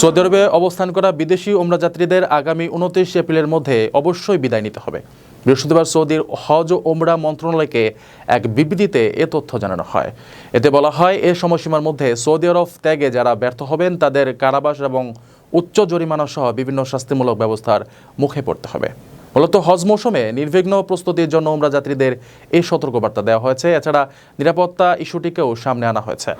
Saudi আরবে অবস্থান করা বিদেশি ওমরা যাত্রীদের আগামী উনত্রিশ এপ্রিলের মধ্যে অবশ্যই বিদায় নিতে হবে। বৃহস্পতিবার সৌদির হজ ও ওমরা মন্ত্রণালয়কে এক বিবৃতিতে এ তথ্য জানানো হয়। এতে বলা হয়, এ সময়সীমার মধ্যে সৌদি আরব ত্যাগে যারা ব্যর্থ হবেন, তাদের কারাবাস এবং উচ্চ জরিমানা সহ বিভিন্ন শাস্তিমূলক ব্যবস্থার মুখে পড়তে হবে। মূলত হজ মৌসুমে নির্বিঘ্ন প্রস্তুতির জন্য ওমরা যাত্রীদের এই সতর্কবার্তা দেওয়া হয়েছে। এছাড়া নিরাপত্তা ইস্যুটিকেও সামনে আনা হয়েছে।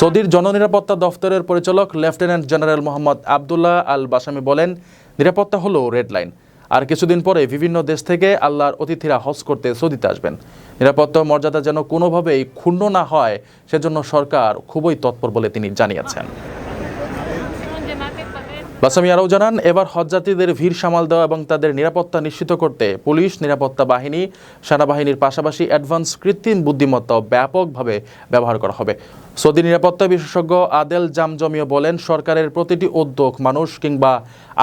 সৌদির জননিরাপত্তা দফতরের পরিচালক lieutenant general Mohammad Abdullah Al Basami বলেন, নিরাপত্তা হলো রেড লাইন। আর কিছুদিন পরে বিভিন্ন দেশ থেকে আল্লাহর অতিথিরা হজ করতে সৌদিতে আসবেন। নিরাপত্তা মর্যাদা যেন কোনোভাবেই ক্ষুণ্ণ না হয়, সেজন্য সরকার খুবই তৎপর বলে তিনি জানিয়েছেন। বাসামি আরও জানান, এবার হজযাত্রীদের ভিড় সামাল দেওয়া এবং তাদের নিরাপত্তা নিশ্চিত করতে পুলিশ, নিরাপত্তা বাহিনী, সেনাবাহিনীর পাশাপাশি অ্যাডভান্স কৃত্রিম বুদ্ধিমত্তাও ব্যাপকভাবে ব্যবহার করা হবে। সৌদি নিরাপত্তা বিশেষজ্ঞ আদেল জামজমিও বলেন, সরকারের প্রতিটি উদ্যোগ মানুষ কিংবা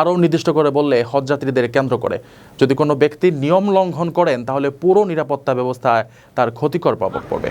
আরও নির্দিষ্ট করে বললে হজযাত্রীদের কেন্দ্র করে। যদি কোনো ব্যক্তি নিয়ম লঙ্ঘন করেন, তাহলে পুরো নিরাপত্তা ব্যবস্থায় তার ক্ষতিকর প্রভাব পড়বে।